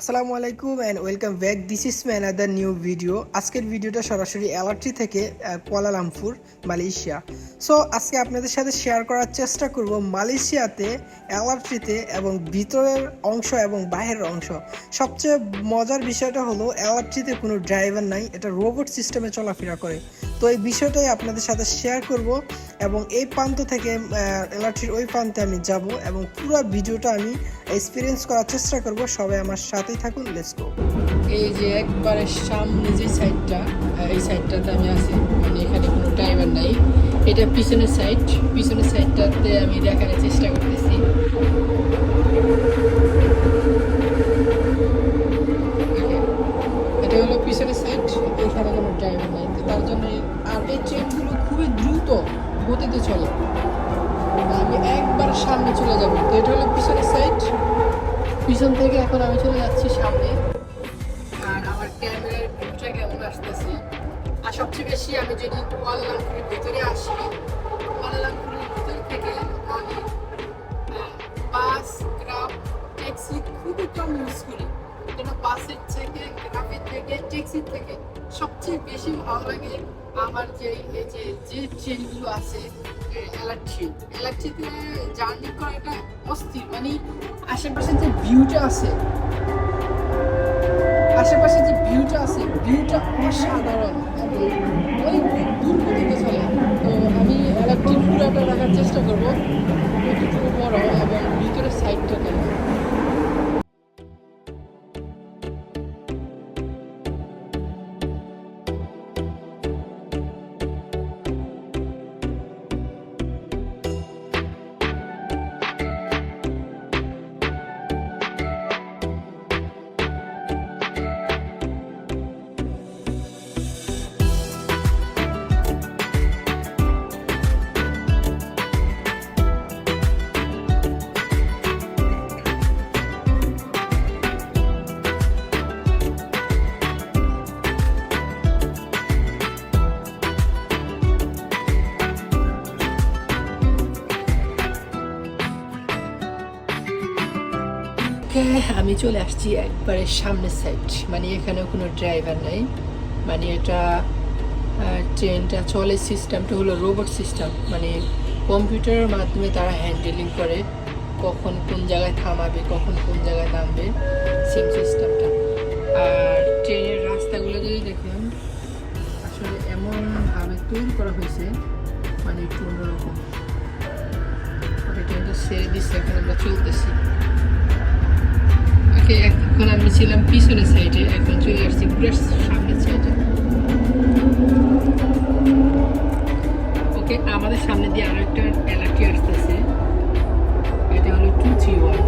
আসসালামু আলাইকুম and welcome back this is man other new video আজকের ভিডিওটা সরাসরি এলার্ট্রি থেকে কুয়ালালামপুর মালয়েশিয়া সো আজকে আপনাদের সাথে শেয়ার করার চেষ্টা করব মালয়েশিয়াতে এলার্ট্রিতে এবং ভিতরের অংশ এবং বাইরের অংশ। সবচেয়ে মজার বিষয়টা হলো এলার্ট্রিতে কোনো ড্রাইভার নাই, এটা রোবট সিস্টেমে চলাফেরা করে। তো এই বিষয়টাই আপনাদের সাথে শেয়ার করব এবং এই প্রান্ত থেকে এলার্ট্রির ওই প্রান্তে আমি যাব এবং পুরো ভিডিওটা আমি এক্সপিরিয়েন্স করার চেষ্টা করব। সবাই আমার সাথেই থাকুন লেটস গো এই যে একবারে সামনে যে সাইডটা এই সাইডটাতে আমি আছি। মানে এখানে কোনো ড্রাইভার নাই। এটা পিছনের সাইড পিছনের সাইডটাতে আমি দেখানোর চেষ্টা করতেছি। পিছন থেকে এখন আমি চলে যাচ্ছি সামনে। আর আমার ক্যামেরার ভিউটা কেমন আসতেছে? আর সবচেয়ে বেশি আমি যদি কুয়ালালামপুরের ভিতরে আসি কুয়ালালামপুরের ভিতর থেকে আমি বাস গ্রাম ট্যাক্সি খুবই কম ইউজ করি। কেন বাসের থেকে গ্রামের থেকে ট্যাক্সির থেকে সবচেয়ে বেশি ভালো লাগে আমার যে যে যে ট্রেনগুলো আছে এলার্ট্রি এলার্ট্রিতে জার্নি করাটা অস্থির মানে আশেপাশে যে ভিউটা আছে, আশেপাশে যে ভিউটা আছে ভিউটা অসাধারণ। অনেক দূর পর্যন্ত চলে। তো আমি ইলেকট্রিক পুরাটা রাখার চেষ্টা করব। কতটুকু বড় এবং ভিতরের সাইডটা কেমন ওকে, আমি চলে আসছি একবারে সামনের সাইড মানে এখানে কোনো ড্রাইভার নাই। মানে এটা ট্রেনটা চলে সিস্টেমটা হলো রোবট সিস্টেম মানে কম্পিউটারের মাধ্যমে তারা হ্যান্ডেলিং করে কখন কোন জায়গায় থামাবে, কখন কোন জায়গায় নামবে সেম সিস্টেমটা আর ট্রেনের রাস্তাগুলো যদি দেখুন, আসলে এমনভাবে তৈরি করা হয়েছে মানে একটু অন্যরকম ট্রেনটা ছেড়ে দিচ্ছে এখন আমরা চলতেছি। এখন আমি ছিলাম পিছনের সাইডে এখন চলে আসছি পুরো সামনের সাইডে ওকে, আমাদের সামনে দিয়ে আরও একটা এলাকি আসতেছে। এটা হলো টু থ্রি ওয়ান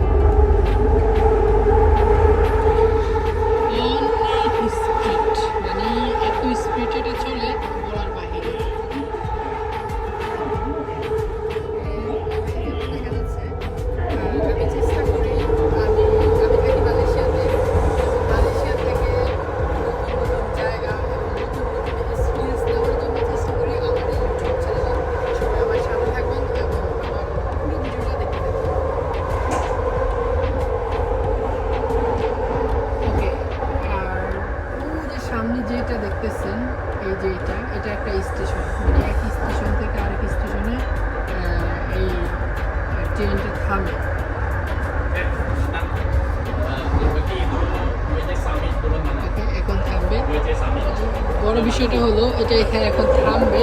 বিষয়টা হলো, এটা এখানে এখন থামবে।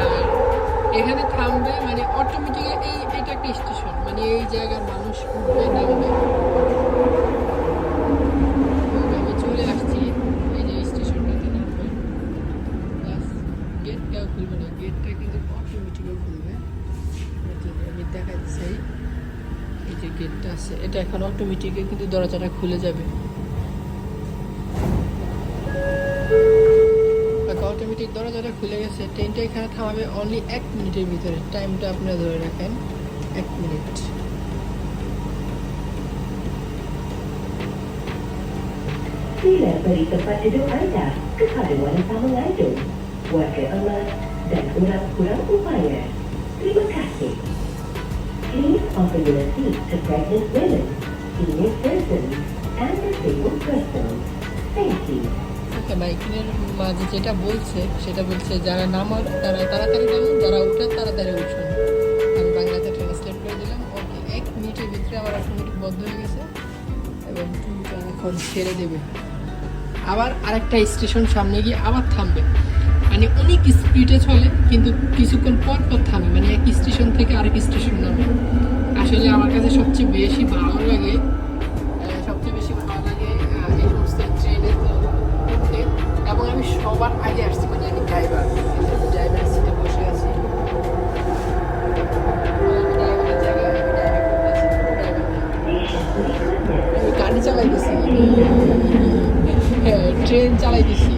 আর এখানে থামবে মানে অটোমেটিক এই, এটা একটা স্টেশন মানে এই জায়গার মানুষ উঠবে, নামবে। আমি চলে আসছি এই যে খুলবে না গেটটা কিন্তু খুলবে। এই যে গেটটা এটা এখন অটোমেটিকে কিন্তু দরজাটা খুলে যাবে। অটোমেটিক দরজাটা খুলে গেছে ট্রেনটা এখানে থামাবে অনলি এক মিনিটের ভিতরে। টাইমটা আপনারা ধরে রাখেন এক মিনিট মাইকিনের মাঝে যেটা বলছে, সেটা বলছে যারা নামার, তারা তাড়াতাড়ি নামুন, যারা উঠেন তাড়াতাড়ি উঠুন। আমি বাংলাতে ট্রান্সলেট করে দিলাম। ওকে, এক মিনিটের ভিতরে আমার অটোমেটিক বন্ধ হয়ে গেছে এবং টুলটা এখন ছেড়ে দেবে। আবার আরেকটা স্টেশন সামনে গিয়ে আবার থামবে। মানে অনেক স্পিডে চলে, কিন্তু কিছুক্ষণ পর পর থামে। মানে এক স্টেশন থেকে আরেক স্টেশন নামে। আসলে আমার কাছে সবচেয়ে বেশি ভালো লাগে চালাইতেছি। হ্যাঁ ট্রেন চালাইতেছি।